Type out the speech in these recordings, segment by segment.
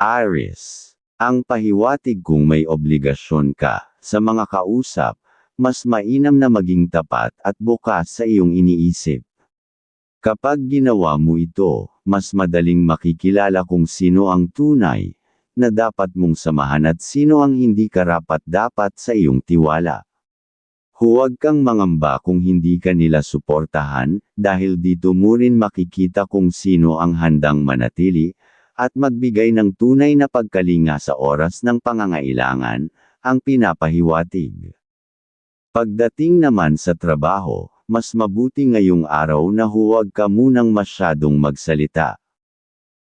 Aries. Ang pahiwatig kung may obligasyon ka sa mga kausap, mas mainam na maging tapat at bukas sa iyong iniisip. Kapag ginawa mo ito, mas madaling makikilala kung sino ang tunay na dapat mong samahan at sino ang hindi karapat-dapat sa iyong tiwala. Huwag kang mangamba kung hindi ka nila suportahan, dahil dito mo rin makikita kung sino ang handang manatili, at magbigay ng tunay na pagkalinga sa oras ng pangangailangan, ang pinapahiwatig. Pagdating naman sa trabaho, mas mabuti ngayong araw na huwag ka munang masyadong magsalita.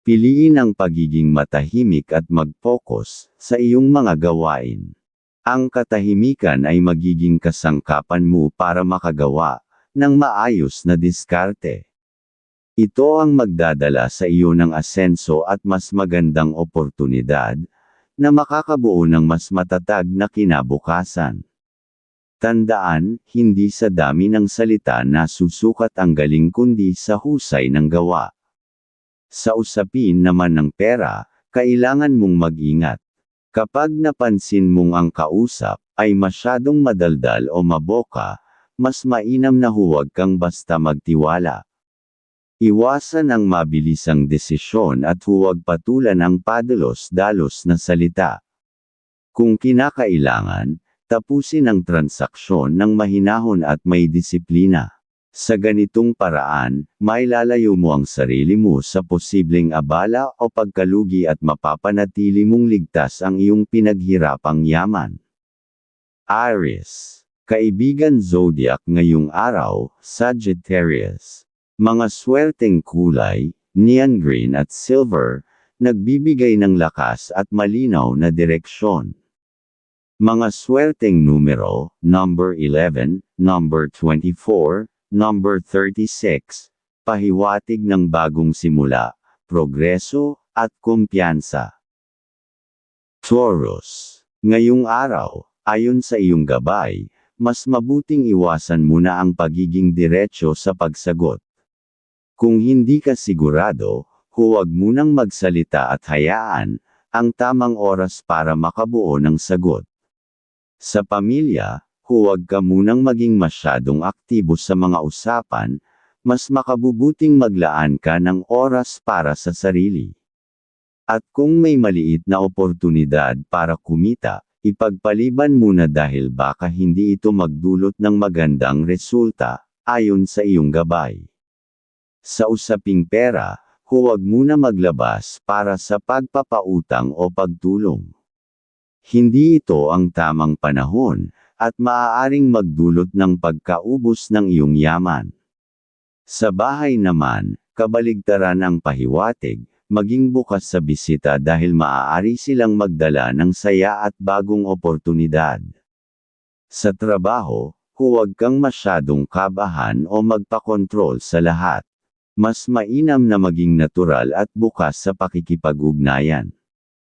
Piliin ang pagiging matahimik at mag-focus sa iyong mga gawain. Ang katahimikan ay magiging kasangkapan mo para makagawa ng maayos na diskarte. Ito ang magdadala sa iyo ng asenso at mas magandang oportunidad na makakabuo ng mas matatag na kinabukasan. Tandaan, hindi sa dami ng salita na susukat ang galing kundi sa husay ng gawa. Sa usapin naman ng pera, kailangan mong mag-ingat. Kapag napansin mong ang kausap ay masyadong madaldal o maboka, mas mainam na huwag kang basta magtiwala. Iwasan ang mabilisang desisyon at huwag patulan ang padalos-dalos na salita. Kung kinakailangan, tapusin ang transaksyon ng mahinahon at may disiplina. Sa ganitong paraan, mailalayo mo ang sarili mo sa posibleng abala o pagkalugi at mapapanatili mong ligtas ang iyong pinaghirapang yaman. Aries. Kaibigan Zodiac ngayong araw, Sagittarius. Mga swerteng kulay, neon green at silver, nagbibigay ng lakas at malinaw na direksyon. Mga swerteng numero, number 11, number 24, number 36, pahiwatig ng bagong simula, progreso, at kumpiyansa. Taurus. Ngayong araw, ayon sa iyong gabay, mas mabuting iwasan muna ang pagiging diretsyo sa pagsagot. Kung hindi ka sigurado, huwag munang magsalita at hayaan ang tamang oras para makabuo ng sagot. Sa pamilya, huwag ka munang maging masyadong aktibo sa mga usapan, mas makabubuting maglaan ka ng oras para sa sarili. At kung may maliit na oportunidad para kumita, ipagpaliban muna dahil baka hindi ito magdulot ng magandang resulta, ayon sa iyong gabay. Sa usaping pera, huwag muna maglabas para sa pagpapautang o pagtulong. Hindi ito ang tamang panahon, at maaaring magdulot ng pagkaubos ng iyong yaman. Sa bahay naman, kabaligtaran ang pahiwatig, maging bukas sa bisita dahil maaari silang magdala ng saya at bagong oportunidad. Sa trabaho, huwag kang masyadong kabahan o magpakontrol sa lahat. Mas mainam na maging natural at bukas sa pakikipag-ugnayan.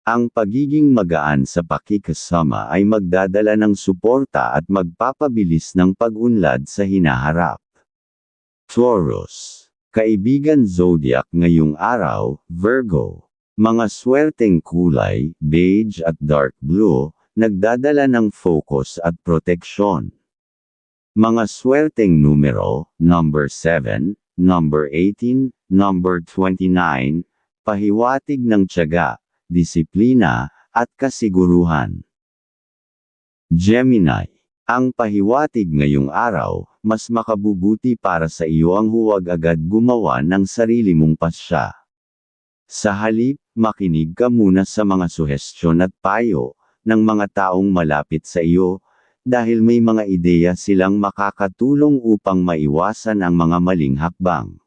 Ang pagiging magaan sa pakikasama ay magdadala ng suporta at magpapabilis ng pag-unlad sa hinaharap. Taurus. Kaibigan Zodiac ngayong araw, Virgo. Mga swerteng kulay, beige at dark blue, nagdadala ng focus at proteksyon. Mga swerteng numero, number 7, number 18, number 29, pahiwatig ng tiyaga, disiplina, at kasiguruhan. Gemini. Ang pahiwatig ngayong araw, mas makabubuti para sa iyo ang huwag agad gumawa ng sarili mong pasya. Sa halip, makinig ka muna sa mga suhestyon at payo ng mga taong malapit sa iyo, dahil may mga ideya silang makakatulong upang maiwasan ang mga maling hakbang.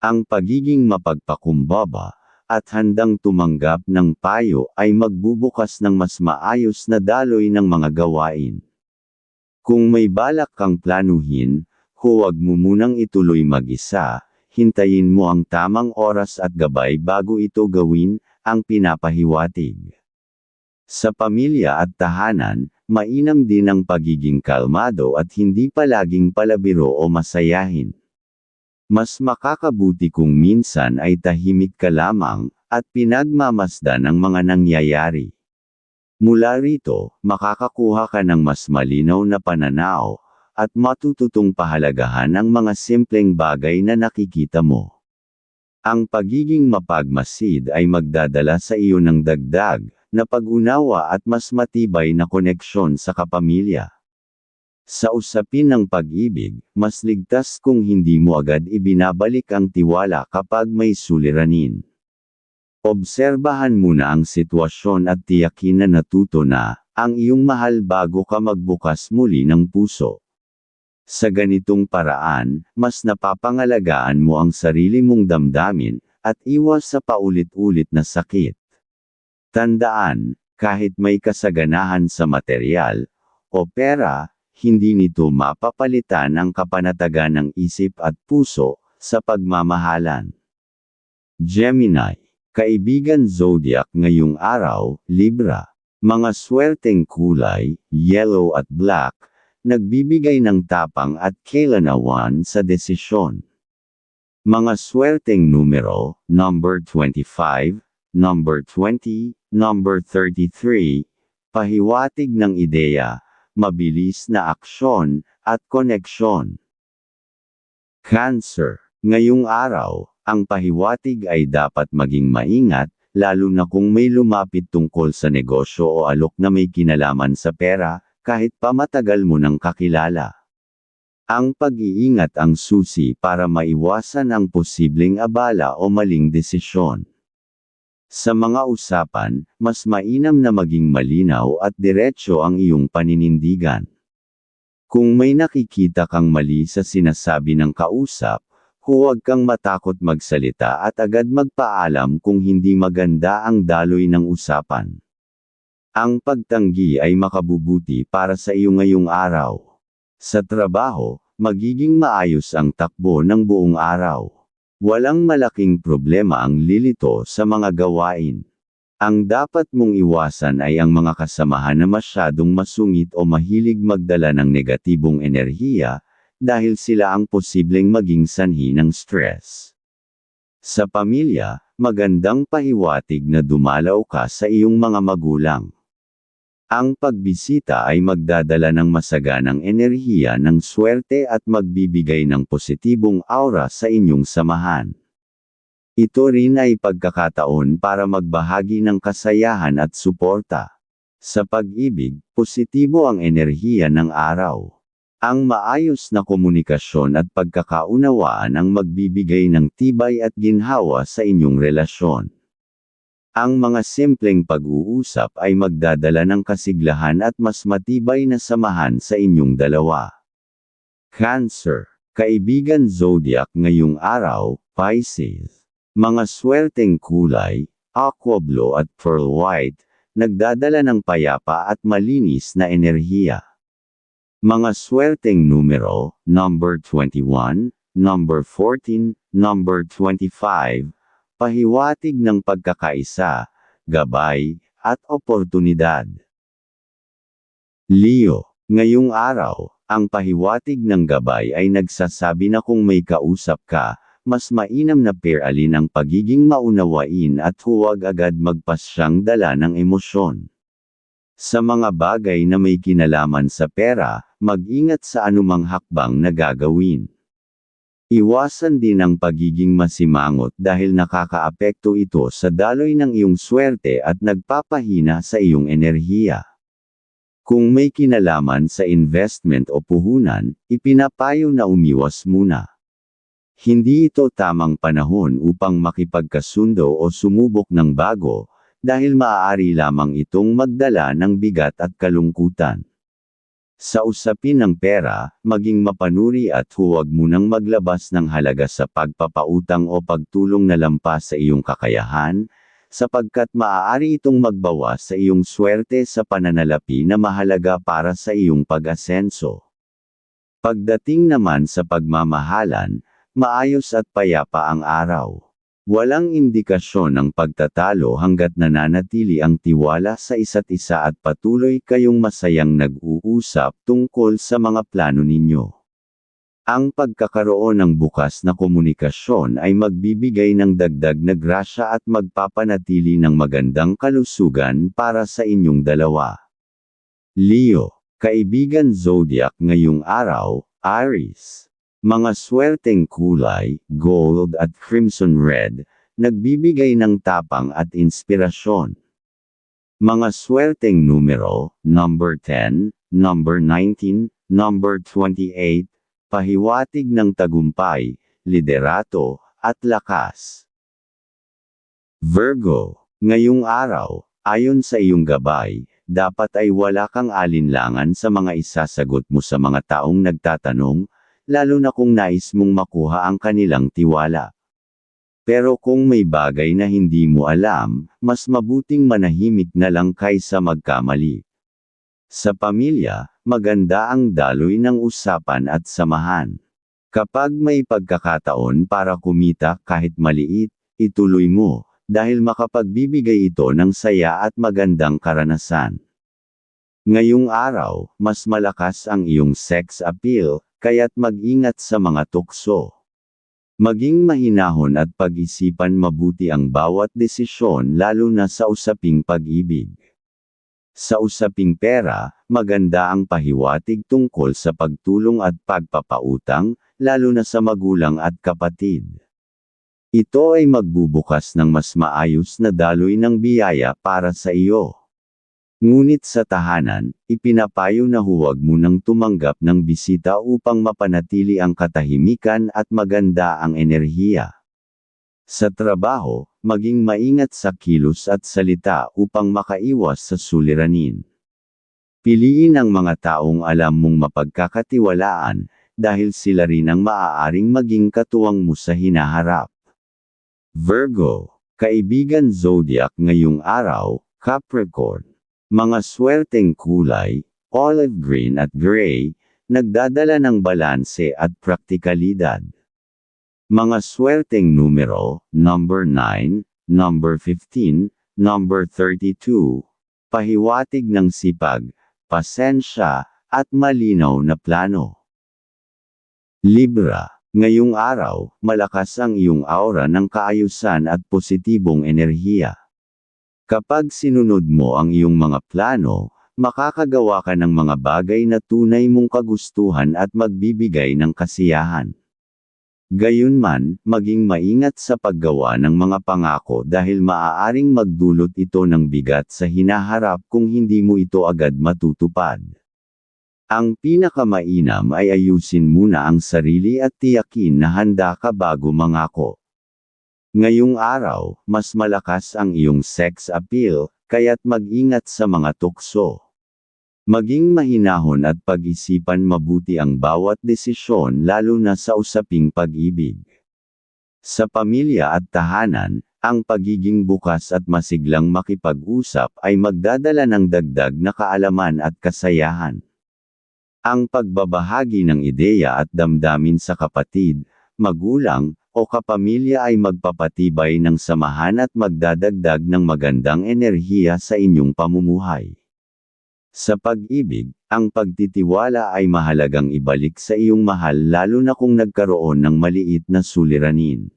Ang pagiging mapagpakumbaba, at handang tumanggap ng payo ay magbubukas ng mas maayos na daloy ng mga gawain. Kung may balak kang planuhin, huwag mo munang ituloy mag-isa, hintayin mo ang tamang oras at gabay bago ito gawin, ang pinapahiwatig. Sa pamilya at tahanan, mainam din ang pagiging kalmado at hindi palaging palabiro o masayahin. Mas makakabuti kung minsan ay tahimik ka lamang, at pinagmamasdan ang mga nangyayari. Mula rito, makakakuha ka ng mas malinaw na pananaw, at matututong pahalagahan ang mga simpleng bagay na nakikita mo. Ang pagiging mapagmasid ay magdadala sa iyo ng dagdag, na pag-unawa at mas matibay na koneksyon sa kapamilya. Sa usapin ng pag-ibig, mas ligtas kung hindi mo agad ibinabalik ang tiwala kapag may suliranin. Obserbahan muna ang sitwasyon at tiyakin na natuto na, ang iyong mahal bago ka magbukas muli ng puso. Sa ganitong paraan, mas napapangalagaan mo ang sarili mong damdamin, at iwas sa paulit-ulit na sakit. Tandaan, kahit may kasaganahan sa material, o pera, hindi nito mapapalitan ang kapanatagan ng isip at puso, sa pagmamahalan. Gemini, Kaibigan Zodiac ngayong araw, Libra. Mga swerteng kulay, yellow at black, nagbibigay ng tapang at kailanawan sa desisyon. Mga swerteng numero, number 25, number 20, number 33, pahiwatig ng ideya, mabilis na aksyon, at koneksyon. Cancer. Ngayong araw, ang pahiwatig ay dapat maging maingat, lalo na kung may lumapit tungkol sa negosyo o alok na may kinalaman sa pera, kahit pa matagal mo nang kakilala. Ang pag-iingat ang susi para maiwasan ang posibleng abala o maling desisyon. Sa mga usapan, mas mainam na maging malinaw at diretsyo ang iyong paninindigan. Kung may nakikita kang mali sa sinasabi ng kausap, huwag kang matakot magsalita at agad magpaalam kung hindi maganda ang daloy ng usapan. Ang pagtanggi ay makabubuti para sa iyo ngayong araw. Sa trabaho, magiging maayos ang takbo ng buong araw. Walang malaking problema ang lilito sa mga gawain. Ang dapat mong iwasan ay ang mga kasamahan na masyadong masungit o mahilig magdala ng negatibong enerhiya, dahil sila ang posibleng maging sanhi ng stress. Sa pamilya, magandang pahiwatig na dumalaw ka sa iyong mga magulang. Ang pagbisita ay magdadala ng masaganang enerhiya ng swerte at magbibigay ng positibong aura sa inyong samahan. Ito rin ay pagkakataon para magbahagi ng kasayahan at suporta. Sa pag-ibig, positibo ang enerhiya ng araw. Ang maayos na komunikasyon at pagkakaunawaan ang magbibigay ng tibay at ginhawa sa inyong relasyon. Ang mga simpleng pag-uusap ay magdadala ng kasiglahan at mas matibay na samahan sa inyong dalawa. Cancer. Kaibigan Zodiac ngayong araw, Pisces. Mga swerteng kulay, aqua blue at pearl white, nagdadala ng payapa at malinis na enerhiya. Mga swerteng numero, number 21, number 14, number 25, pahiwatig ng pagkakaisa, gabay, at oportunidad. Leo, ngayong araw, ang pahiwatig ng gabay ay nagsasabi na kung may kausap ka, mas mainam na peralin ang pagiging maunawain at huwag agad magpasyang dala ng emosyon. Sa mga bagay na may kinalaman sa pera, mag-ingat sa anumang hakbang na gagawin. Iwasan din ang pagiging masimangot dahil nakakaapekto ito sa daloy ng iyong swerte at nagpapahina sa iyong enerhiya. Kung may kinalaman sa investment o puhunan, ipinapayo na umiwas muna. Hindi ito tamang panahon upang makipagkasundo o sumubok ng bago, dahil maaari lamang itong magdala ng bigat at kalungkutan. Sa usapin ng pera, maging mapanuri at huwag munang maglabas ng halaga sa pagpapautang o pagtulong na lampas sa iyong kakayahan, sapagkat maaari itong magbawas sa iyong swerte sa pananalapi na mahalaga para sa iyong pag-asenso. Pagdating naman sa pagmamahalan, maayos at payapa ang araw. Walang indikasyon ng pagtatalo hanggat nananatili ang tiwala sa isa't isa at patuloy kayong masayang nag-uusap tungkol sa mga plano ninyo. Ang pagkakaroon ng bukas na komunikasyon ay magbibigay ng dagdag na grasya at magpapanatili ng magandang kalusugan para sa inyong dalawa. Leo, kaibigan zodiac ngayong araw, Aries. Mga swerteng kulay, gold at crimson red, nagbibigay ng tapang at inspirasyon. Mga swerteng numero, number 10, number 19, number 28, pahiwatig ng tagumpay, liderato, at lakas. Virgo, ngayong araw, ayon sa iyong gabay, dapat ay wala kang alinlangan sa mga isasagot mo sa mga taong nagtatanong, lalo na kung nais mong makuha ang kanilang tiwala. Pero kung may bagay na hindi mo alam, mas mabuting manahimik na lang kaysa magkamali. Sa pamilya, maganda ang daloy ng usapan at samahan. Kapag may pagkakataon para kumita kahit maliit, ituloy mo, dahil makapagbibigay ito ng saya at magandang karanasan. Ngayong araw, mas malakas ang iyong sex appeal, kaya't mag-ingat sa mga tukso. Maging mahinahon at pag-isipan mabuti ang bawat desisyon lalo na sa usaping pag-ibig. Sa usaping pera, maganda ang pahiwatig tungkol sa pagtulong at pagpapautang, lalo na sa magulang at kapatid. Ito ay magbubukas ng mas maayos na daloy ng biyaya para sa iyo. Ngunit sa tahanan, ipinapayo na huwag mo nang tumanggap ng bisita upang mapanatili ang katahimikan at maganda ang enerhiya. Sa trabaho, maging maingat sa kilos at salita upang makaiwas sa suliranin. Piliin ang mga taong alam mong mapagkakatiwalaan, dahil sila rin ang maaaring maging katuwang mo sa hinaharap. Virgo, kaibigan zodiac ngayong araw, Capricorn. Mga swerteng kulay, olive green at gray, nagdadala ng balanse at praktikalidad. Mga swerteng numero, number 9, number 15, number 32, pahiwatig ng sipag, pasensya, at malinaw na plano. Libra, ngayong araw, malakas ang iyong aura ng kaayusan at positibong enerhiya. Kapag sinunod mo ang iyong mga plano, makakagawa ka ng mga bagay na tunay mong kagustuhan at magbibigay ng kasiyahan. Gayunman, maging maingat sa paggawa ng mga pangako dahil maaaring magdulot ito ng bigat sa hinaharap kung hindi mo ito agad matutupad. Ang pinakamainam ay ayusin muna ang sarili at tiyakin na handa ka bago mangako. Ngayong araw, mas malakas ang iyong sex appeal, kaya't mag-ingat sa mga tukso. Maging mahinahon at pag-isipan mabuti ang bawat desisyon lalo na sa usaping pag-ibig. Sa pamilya at tahanan, ang pagiging bukas at masiglang makipag-usap ay magdadala ng dagdag na kaalaman at kasayahan. Ang pagbabahagi ng ideya at damdamin sa kapatid, magulang, o kapamilya ay magpapatibay ng samahan at magdadagdag ng magandang enerhiya sa inyong pamumuhay. Sa pag-ibig, ang pagtitiwala ay mahalagang ibalik sa iyong mahal lalo na kung nagkaroon ng maliit na suliranin.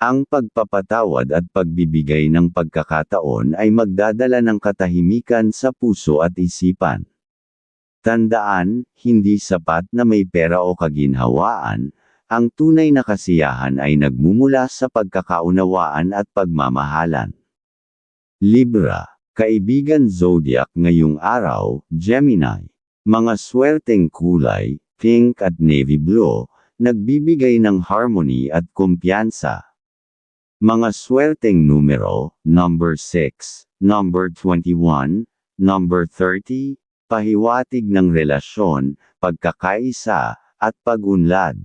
Ang pagpapatawad at pagbibigay ng pagkakataon ay magdadala ng katahimikan sa puso at isipan. Tandaan, hindi sapat na may pera o kaginhawaan, ang tunay na kasiyahan ay nagmumula sa pagkakaunawaan at pagmamahalan. Libra, kaibigan zodiac ngayong araw, Gemini. Mga swerteng kulay, pink at navy blue, nagbibigay ng harmony at kumpiyansa. Mga swerteng numero, number 6, number 21, number 30, pahiwatig ng relasyon, pagkakaisa, at pagunlad.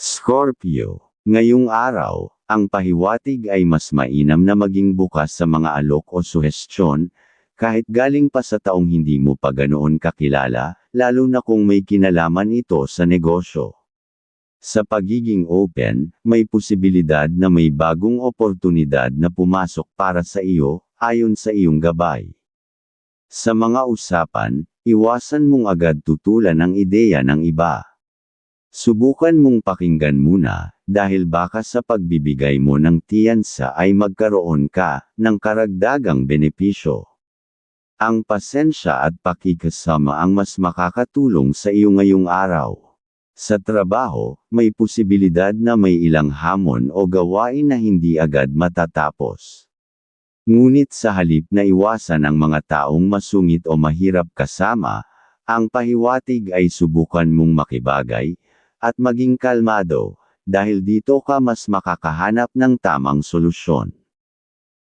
Scorpio. Ngayong araw, ang pahiwatig ay mas mainam na maging bukas sa mga alok o suhestyon, kahit galing pa sa taong hindi mo pa ganoon kakilala, lalo na kung may kinalaman ito sa negosyo. Sa pagiging open, may posibilidad na may bagong oportunidad na pumasok para sa iyo, ayon sa iyong gabay. Sa mga usapan, iwasan mong agad tutulan ang ideya ng iba. Subukan mong pakinggan muna, dahil baka sa pagbibigay mo ng tiyansa ay magkaroon ka ng karagdagang benepisyo. Ang pasensya at pakikasama ang mas makakatulong sa iyo ngayong araw. Sa trabaho, may posibilidad na may ilang hamon o gawain na hindi agad matatapos. Ngunit sa halip na iwasan ang mga taong masungit o mahirap kasama, ang pahiwatig ay subukan mong makibagay, at maging kalmado, dahil dito ka mas makakahanap ng tamang solusyon.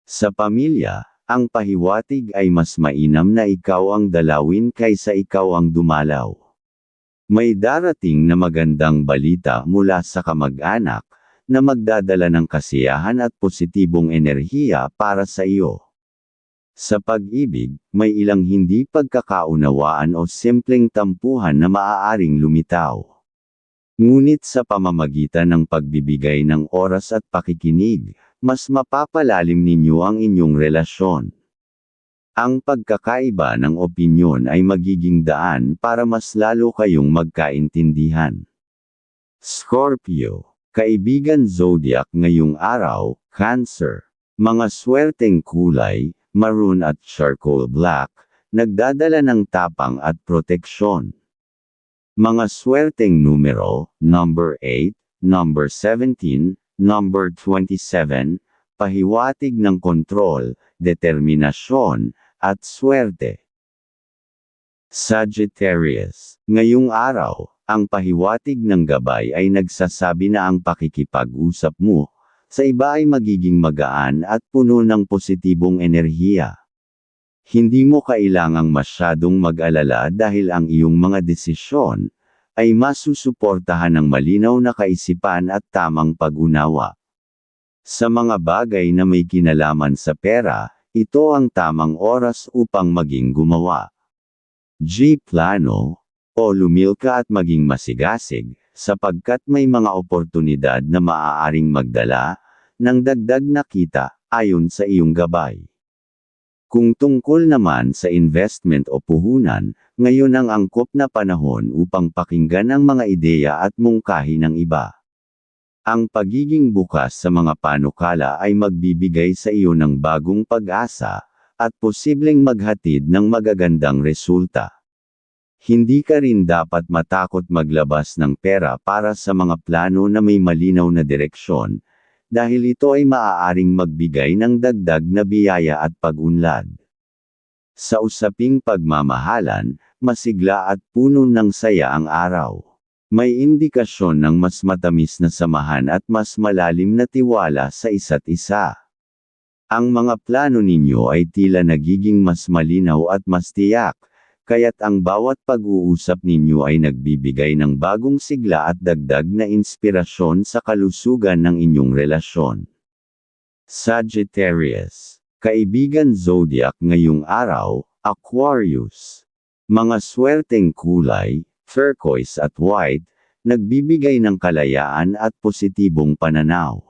Sa pamilya, ang pahiwatig ay mas mainam na ikaw ang dalawin kaysa ikaw ang dumalaw. May darating na magandang balita mula sa kamag-anak, na magdadala ng kasiyahan at positibong enerhiya para sa iyo. Sa pag-ibig, may ilang hindi pagkakaunawaan o simpleng tampuhan na maaaring lumitaw. Ngunit sa pamamagitan ng pagbibigay ng oras at pakikinig, mas mapapalalim ninyo ang inyong relasyon. Ang pagkakaiba ng opinyon ay magiging daan para mas lalo kayong magkaintindihan. Scorpio, kaibigan zodiac ngayong araw, Cancer. Mga swerteng kulay, maroon at charcoal black, nagdadala ng tapang at proteksyon. Mga swerteng numero, number 8, number 17, number 27, pahiwatig ng kontrol, determinasyon, at swerte. Sagittarius, ngayong araw, ang pahiwatig ng gabay ay nagsasabi na ang pakikipag-usap mo, sa iba ay magiging magaan at puno ng positibong enerhiya. Hindi mo kailangang masyadong mag-alala dahil ang iyong mga desisyon, ay masusuportahan ng malinaw na kaisipan at tamang pag-unawa. Sa mga bagay na may kinalaman sa pera, ito ang tamang oras upang maging gumawa. G. Plano, o lumilka at maging masigasig, sapagkat may mga oportunidad na maaaring magdala, ng dagdag na kita, ayon sa iyong gabay. Kung tungkol naman sa investment o puhunan, ngayon ang angkop na panahon upang pakinggan ang mga ideya at mungkahi ng iba. Ang pagiging bukas sa mga panukala ay magbibigay sa iyo ng bagong pag-asa, at posibleng maghatid ng magagandang resulta. Hindi ka rin dapat matakot maglabas ng pera para sa mga plano na may malinaw na direksyon, dahil ito ay maaaring magbigay ng dagdag na biyaya at pag-unlad. Sa usaping pagmamahalan, masigla at puno ng saya ang araw. May indikasyon ng mas matamis na samahan at mas malalim na tiwala sa isa't isa. Ang mga plano ninyo ay tila nagiging mas malinaw at mas tiyak, kaya't ang bawat pag-uusap ninyo ay nagbibigay ng bagong sigla at dagdag na inspirasyon sa kalusugan ng inyong relasyon. Sagittarius, kaibigan zodiac ngayong araw, Aquarius. Mga swerteng kulay, turquoise at white, nagbibigay ng kalayaan at positibong pananaw.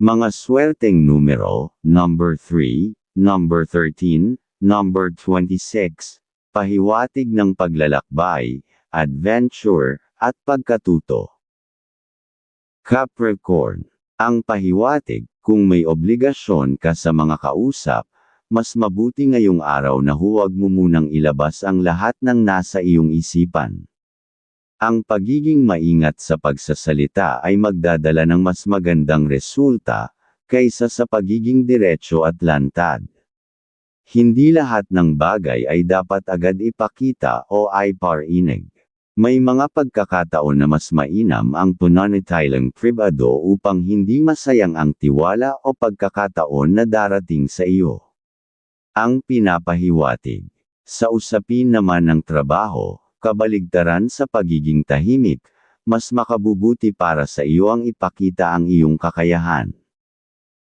Mga swerteng numero, number 3, number 13, number 26, pahiwatig ng paglalakbay, adventure, at pagkatuto. Capricorn, ang pahiwatig, kung may obligasyon ka sa mga kausap, mas mabuti ngayong araw na huwag mo munang ilabas ang lahat ng nasa iyong isipan. Ang pagiging maingat sa pagsasalita ay magdadala ng mas magandang resulta, kaysa sa pagiging diretso at lantad. Hindi lahat ng bagay ay dapat agad ipakita o ay parinig. May mga pagkakataon na mas mainam ang pananatilang pribado upang hindi masayang ang tiwala o pagkakataon na darating sa iyo. Ang pinapahiwatig. Sa usapin naman ng trabaho, kabaligtaran sa pagiging tahimik, mas makabubuti para sa iyo ang ipakita ang iyong kakayahan.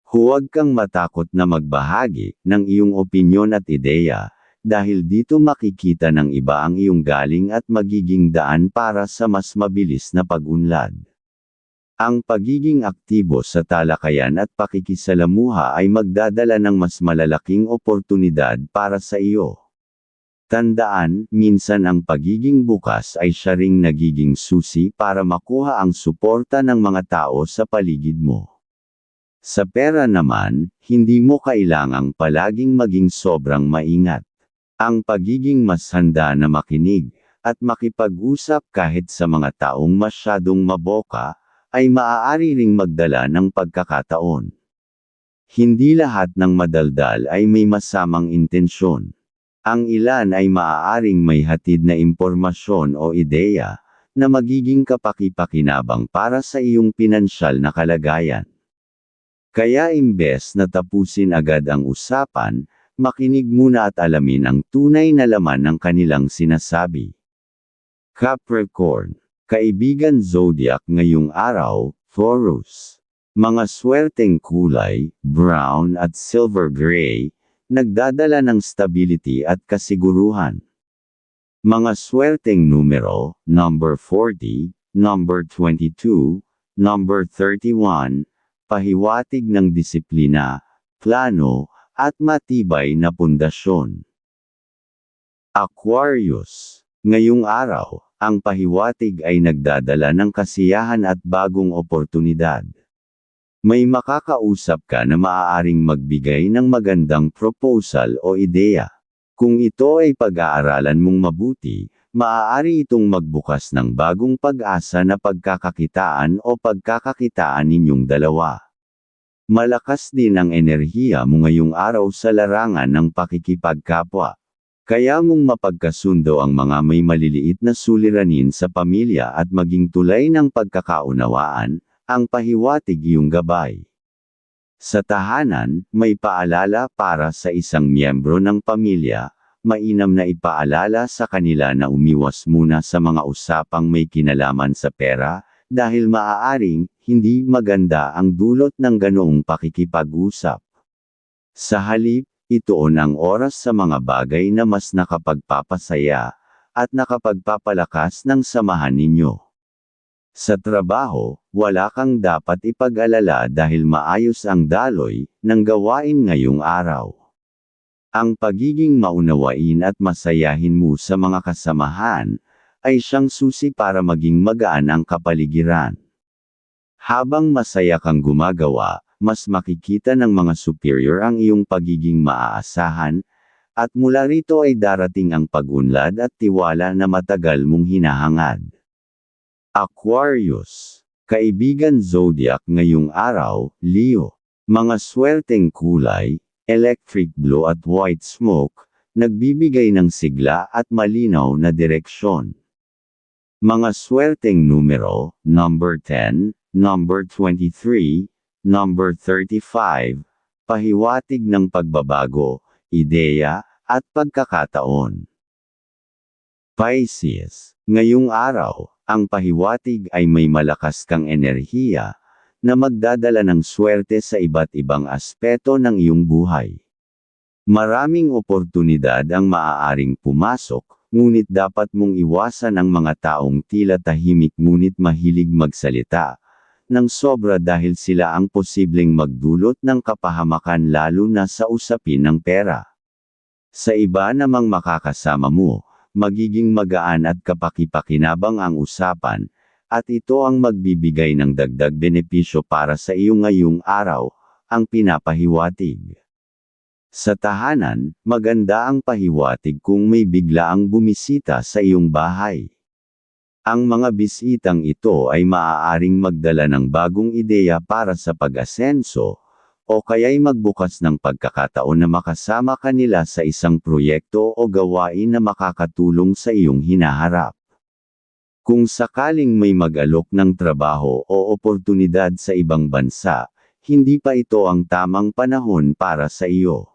Huwag kang matakot na magbahagi ng iyong opinyon at ideya, dahil dito makikita ng iba ang iyong galing at magiging daan para sa mas mabilis na pag-unlad. Ang pagiging aktibo sa talakayan at pakikisalamuha ay magdadala ng mas malalaking oportunidad para sa iyo. Tandaan, minsan ang pagiging bukas ay siya ring nagiging susi para makuha ang suporta ng mga tao sa paligid mo. Sa pera naman, hindi mo kailangang palaging maging sobrang maingat. Ang pagiging mas handa na makinig, at makipag-usap kahit sa mga taong masyadong maboka, ay maaari ring magdala ng pagkakataon. Hindi lahat ng madaldal ay may masamang intensyon. Ang ilan ay maaaring may hatid na impormasyon o ideya, na magiging kapaki-pakinabang para sa iyong pinansyal na kalagayan. Kaya imbes na tapusin agad ang usapan, makinig muna at alamin ang tunay na laman ng kanilang sinasabi. Capricorn, Kaibigan Zodiac ngayong araw, Taurus. Mga swerteng kulay, brown at silver gray, nagdadala ng stability at kasiguruhan. Mga swerteng numero, number 40, number 22, number 31, pahiwatig ng disiplina, plano, at matibay na pundasyon. Aquarius. Ngayong araw, ang pahiwatig ay nagdadala ng kasiyahan at bagong oportunidad. May makakausap ka na maaaring magbigay ng magandang proposal o ideya. Kung ito ay pag-aaralan mong mabuti, maaari itong magbukas ng bagong pag-asa na pagkakakitaan o pagkakakitaan ninyong dalawa. Malakas din ang enerhiya mo ngayong araw sa larangan ng pakikipagkapwa. Kaya mong mapagkasundo ang mga may maliliit na suliranin sa pamilya at maging tulay ng pagkakaunawaan, ang pahiwatig iyong gabay. Sa tahanan, may paalala para sa isang miyembro ng pamilya, mainam na ipaalala sa kanila na umiwas muna sa mga usapang may kinalaman sa pera, dahil maaaring, hindi maganda ang dulot ng ganoong pakikipag-usap. Sa halip, ituon ang oras sa mga bagay na mas nakapagpapasaya, at nakapagpapalakas ng samahan ninyo. Sa trabaho, wala kang dapat ipag-alala dahil maayos ang daloy ng gawain ngayong araw. Ang pagiging maunawain at masayahin mo sa mga kasamahan, ay siyang susi para maging magaan ang kapaligiran. Habang masaya kang gumagawa, mas makikita ng mga superior ang iyong pagiging maaasahan, at mula rito ay darating ang pagunlad at tiwala na matagal mong hinahangad. Aquarius. Kaibigan Zodiac ngayong araw, Leo. Mga swerteng kulay, electric blue at white smoke, nagbibigay ng sigla at malinaw na direksyon. Mga swerteng numero, number 10, number 23, number 35, pahiwatig ng pagbabago, ideya, at pagkakataon. Pisces, ngayong araw, ang pahiwatig ay may malakas kang enerhiya, na magdadala ng swerte sa iba't ibang aspeto ng iyong buhay. Maraming oportunidad ang maaaring pumasok, ngunit dapat mong iwasan ang mga taong tila tahimik ngunit mahilig magsalita, ng sobra dahil sila ang posibleng magdulot ng kapahamakan lalo na sa usapin ng pera. Sa iba namang makakasama mo, magiging magaan at kapakipakinabang ang usapan, at ito ang magbibigay ng dagdag benepisyo para sa iyo ngayong araw, ang pinapahiwatig. Sa tahanan, maganda ang pahiwatig kung may biglaang bumisita sa iyong bahay. Ang mga bisitang ito ay maaaring magdala ng bagong ideya para sa pag-asenso, o kaya'y magbukas ng pagkakataon na makasama kanila sa isang proyekto o gawain na makakatulong sa iyong hinaharap. Kung sakaling may mag-alok ng trabaho o oportunidad sa ibang bansa, hindi pa ito ang tamang panahon para sa iyo.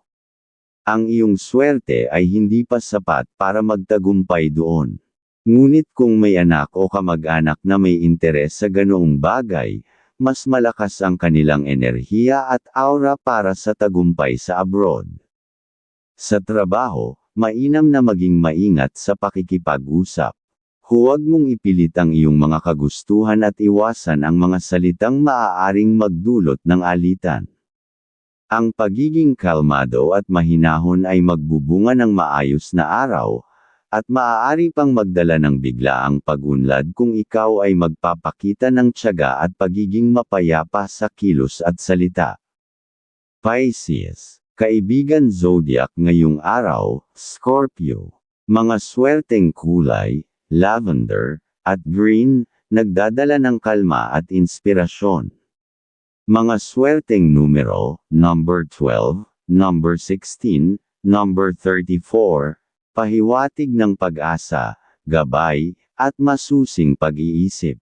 Ang iyong swerte ay hindi pa sapat para magtagumpay doon. Ngunit kung may anak o kamag-anak na may interes sa ganoong bagay, mas malakas ang kanilang enerhiya at aura para sa tagumpay sa abroad. Sa trabaho, mainam na maging maingat sa pakikipag-usap. Huwag mong ipilit ang iyong mga kagustuhan at iwasan ang mga salitang maaaring magdulot ng alitan. Ang pagiging kalmado at mahinahon ay magbubunga ng maayos na araw, at maaari pang magdala ng biglaang pag-unlad kung ikaw ay magpapakita ng tiyaga at pagiging mapayapa sa kilos at salita. Pisces, kaibigan zodiac ngayong araw, Scorpio. Mga swerteng kulay, lavender, at green, nagdadala ng kalma at inspirasyon. Mga swerteng numero, number 12, number 16, number 34, pahiwatig ng pag-asa, gabay, at masusing pag-iisip.